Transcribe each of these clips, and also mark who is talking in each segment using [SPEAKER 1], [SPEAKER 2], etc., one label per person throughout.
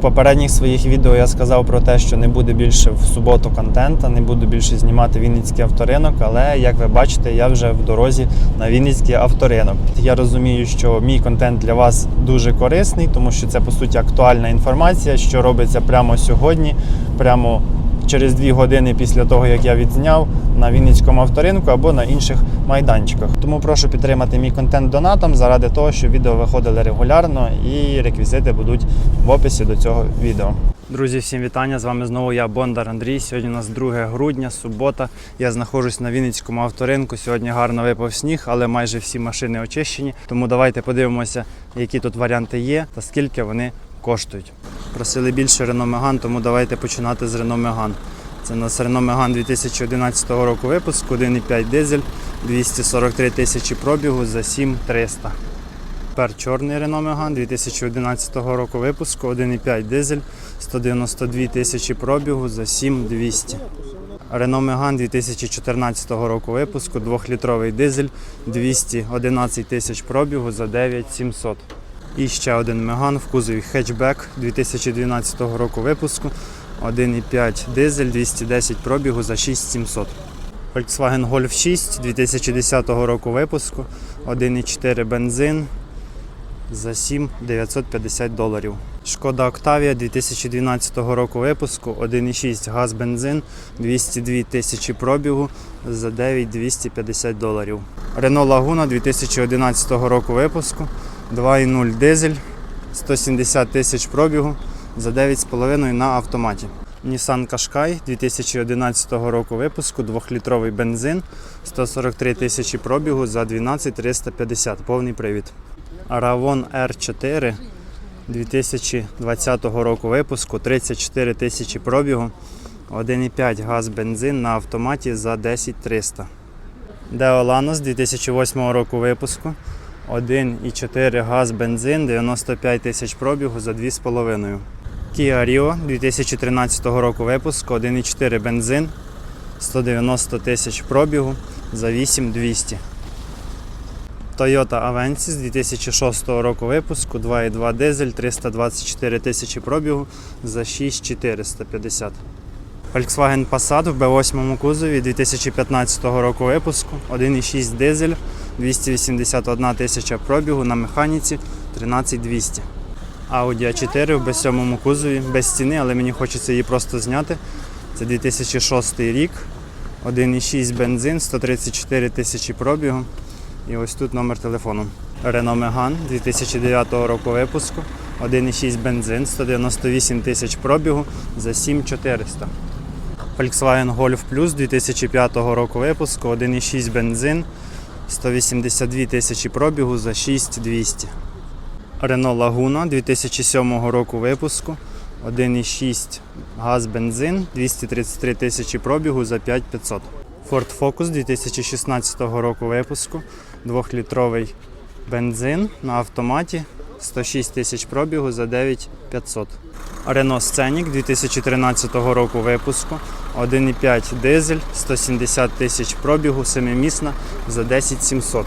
[SPEAKER 1] Попередніх своїх відео я сказав про те, що не буде більше в суботу контента, не буду більше знімати Вінницький авторинок, але як ви бачите, я вже в дорозі на Вінницький авторинок. Я розумію, що мій контент для вас дуже корисний, тому що це по суті актуальна інформація, що робиться прямо сьогодні, прямо через дві години після того, як я відзняв на Вінницькому авторинку або на інших майданчиках. Тому прошу підтримати мій контент донатом заради того, щоб відео виходили регулярно і реквізити будуть в описі до цього відео. Друзі, всім вітання! З вами знову я Бондар Андрій. Сьогодні у нас 2 грудня, субота. Я знаходжусь на Вінницькому авторинку. Сьогодні гарно випав сніг, але майже всі машини очищені. Тому давайте подивимося, які тут варіанти є та скільки вони коштують. Просили більше Renault Megane, тому давайте починати з Renault Megane. Це у нас Renault Megane 2011 року випуску, 1,5 дизель, 243 тисячі пробігу за 7300. Тепер чорний Renault Megane 2011 року випуску, 1,5 дизель, 192 тисячі пробігу за 7200. Renault Megane 2014 року випуску, 2-літровий дизель, 211 тисяч пробігу за 9700. І ще один Megane в кузові хетчбек 2012 року випуску, 1,5 дизель, 210 пробігу за 6700. Volkswagen Golf 6 2010 року випуску, 1,4 бензин за 7 950 доларів. Шкода Octavia 2012 року випуску, 1,6 газ бензин, 202 тисячі пробігу за 9 250 доларів. Renault Laguna 2011 року випуску, 2,0 дизель, 170 тисяч пробігу за 9,5 на автоматі. Nissan Qashqai 2011 року випуску, 2-літровий бензин, 143 тисячі пробігу за 12 350, повний привід. Ravon R4 2020 року випуску, 34 тисячі пробігу, 1,5 газ бензин на автоматі за 10 300. Deo 2008 року випуску, 1,4 газ бензин, 95 тисяч пробігу за 2,5. Kia Rio 2013 року випуску, 1,4 бензин, 190 тисяч пробігу за 8200. Toyota Avensis 2006 року випуску, 2,2 дизель, 324 тисячі пробігу за 6450. Volkswagen Passat в B8 кузові 2015 року випуску, 1,6 дизель, 281 тисяча пробігу на механіці 13200. Audi A4 в B7 кузові, без ціни, але мені хочеться її просто зняти. Це 2006 рік, 1,6 бензин, 134 тисячі пробігу. І ось тут номер телефону. Renault Megane 2009 року випуску, 1,6 бензин, 198 тисяч пробігу за 7400. Volkswagen Golf Plus 2005 року випуску, 1,6 бензин, 182 тисячі пробігу за 6200. Renault Laguna 2007 року випуску, 1,6 газ бензин, 233 тисячі пробігу за 5500. Ford Focus 2016 року випуску, 2-літровий бензин на автоматі, 106 тисяч пробігу за 9500. Renault Scenic 2013 року випуску, 1,5 дизель, 170 тисяч пробігу, 7-місна за 10700.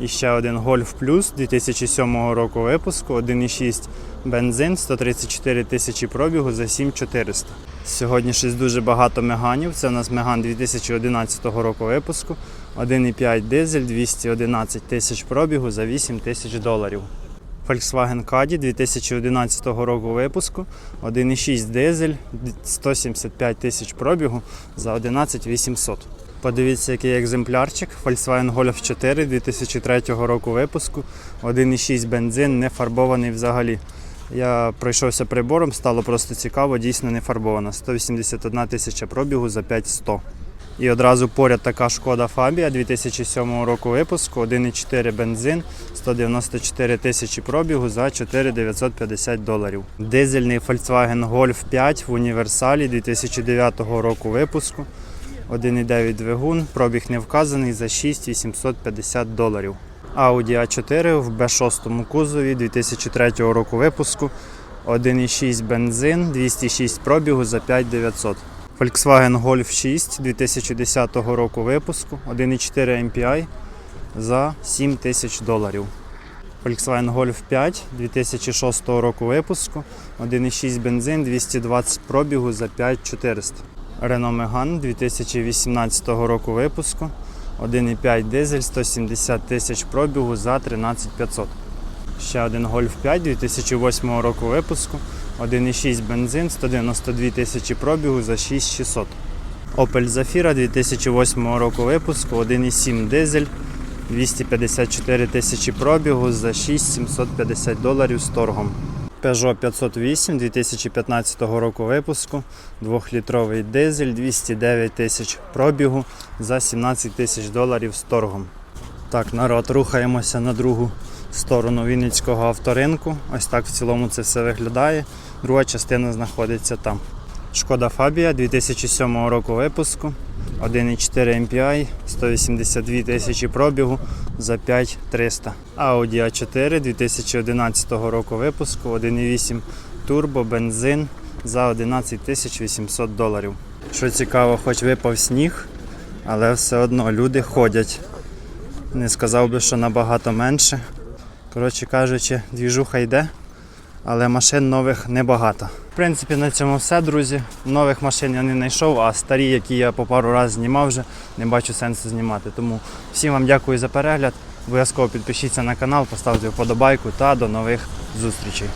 [SPEAKER 1] І ще один Golf Plus 2007 року випуску, 1,6 бензин, 134 тисячі пробігу за 7400. Сьогодні щось дуже багато меганів. Це у нас меган 2011 року випуску, 1,5 дизель, 211 тисяч пробігу за 8 тисяч доларів. Volkswagen Caddy 2011 року випуску, 1,6 дизель, 175 тисяч пробігу за 11 800. Подивіться, який екземплярчик. Volkswagen Golf 4 2003 року випуску, 1,6 бензин, не фарбований взагалі. Я пройшовся прибором, стало просто цікаво, дійсно не фарбована. 181 тисяча пробігу за 5100. І одразу поряд така шкода Фабія 2007 року випуску, 1,4 бензин, 194 тисячі пробігу за 4950 доларів. Дизельний Volkswagen Golf 5 в універсалі 2009 року випуску. 1,9 двигун, пробіг не вказаний за 6850 доларів. Audi A4 в B6 кузові 2003 року випуску, 1,6 бензин, 206 пробігу за 5900. Volkswagen Golf 6 2010 року випуску, 1,4 MPI за 7000 доларів. Volkswagen Golf 5 2006 року випуску, 1,6 бензин, 220 пробігу за 5400. Renault Megane 2018 року випуску, 1,5 дизель, 170 тисяч пробігу за 13500. Ще один Golf 5 2008 року випуску, 1,6 бензин, 192 тисячі пробігу за 6600. Opel Zafira 2008 року випуску, 1,7 дизель, 254 тисячі пробігу за 6750 доларів з торгом. Peugeot 508 2015 року випуску, 2-літровий дизель, 209 тисяч пробігу за 17 тисяч доларів з торгом. Так, народ, рухаємося на другу сторону Вінницького авторинку. Ось так в цілому це все виглядає. Друга частина знаходиться там. Шкода Фабія 2007 року випуску, 1,4 MPI, 182 тисячі пробігу за 5300. Audi A4 2011 року випуску, 1,8 турбо, бензин за 11 800 доларів. Що цікаво, хоч випав сніг, але все одно люди ходять. Не сказав би, що набагато менше. Коротше кажучи, двіжуха йде, але машин нових небагато. В принципі, на цьому все, друзі. Нових машин я не знайшов, а старі, які я по пару разів знімав вже, не бачу сенсу знімати. Тому всім вам дякую за перегляд. Обов'язково підпишіться на канал, поставте вподобайку та до нових зустрічей.